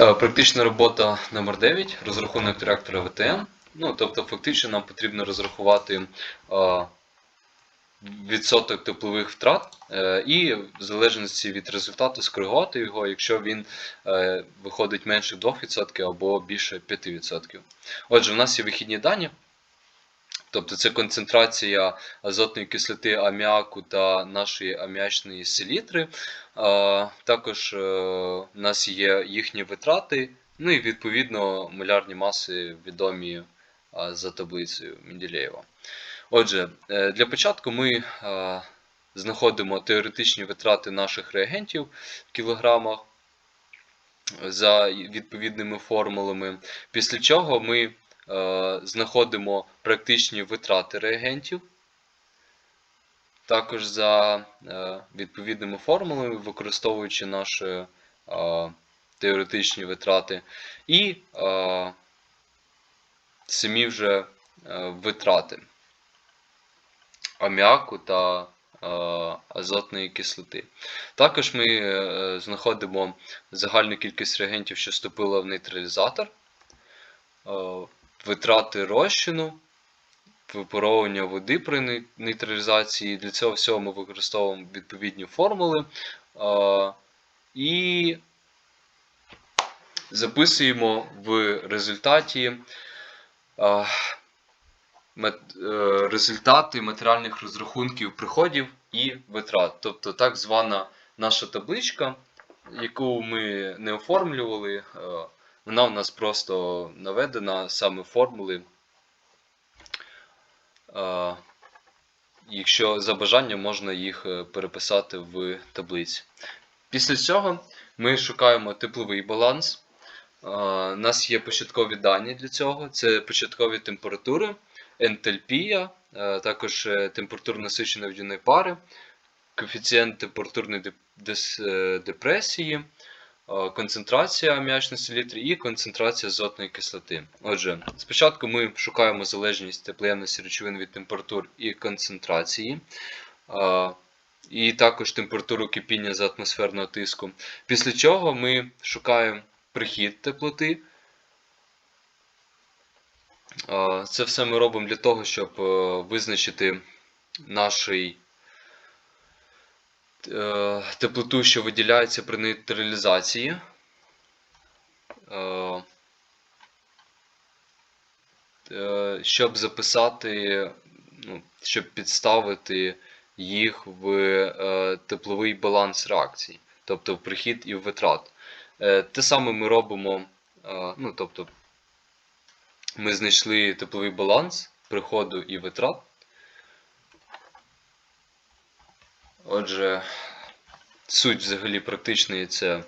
Е, Практична робота номер 9 розрахунок реактора ВТМ. Ну, тобто, фактично нам потрібно розрахувати е, відсоток теплових втрат е, і в залежності від результату скоригувати його, якщо він виходить менше 2% або більше 5%. Отже, в нас є вихідні дані. Тобто це концентрація азотної кислоти аміаку та нашої аміачної селітри. Також е, у нас є їхні витрати, ну і відповідно малярні маси відомі а, за таблицею Менделєєва. Отже, е, для початку ми знаходимо теоретичні витрати наших реагентів в кілограмах за відповідними формулами, після чого ми е, знаходимо практичні витрати реагентів. Також за е, відповідними формулами, використовуючи наші е, теоретичні витрати, і е, самі вже е, витрати аміаку та е, азотної кислоти. Також ми е, знаходимо загальну кількість реагентів, що вступила в нейтралізатор, е, витрати розчину, випаровування води при нейтралізації. Для цього всього ми використовуємо відповідні формули і записуємо в результаті е, результати матеріальних розрахунків приходів і витрат. Тобто так звана наша табличка, яку ми не оформлювали, вона у нас просто наведена саме формули. Якщо за бажанням можна їх е, переписати в таблиці. Після цього ми шукаємо тепловий баланс. У нас є початкові дані для цього. Це початкові температури, ентальпія, е, також е, температура насиченої водяної пари, коефіцієнт температурної деп- депресії, концентрація аміачної селітри і концентрація азотної кислоти. Отже, спочатку ми шукаємо залежність теплоємності речовин від температур і концентрації. е, І також температуру кипіння за атмосферного тиску. Після чого ми шукаємо прихід теплоти. Е, Це все ми робимо для того, щоб е, визначити нашій е, теплоту, що виділяється при нейтралізації. Е, е, Щоб записати, ну, щоб підставити їх в е, тепловий баланс реакцій, тобто в прихід і в витрат. Е, Те саме ми робимо, е, ну, тобто, ми знайшли тепловий баланс приходу і витрат. Отже, суть взагалі практичної це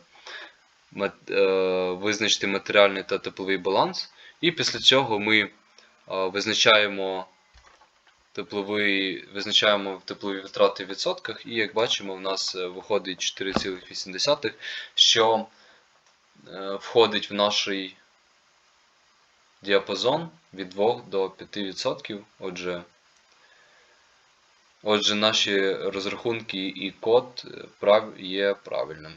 е, визначити матеріальний та тепловий баланс. І після цього ми е, визначаємо тепловий, визначаємо теплові витрати в відсотках, і як бачимо, в нас е, виходить 4,8, що входить в наш діапазон від 2 до 5%. Отже, отже, наші розрахунки і код прав- є правильними.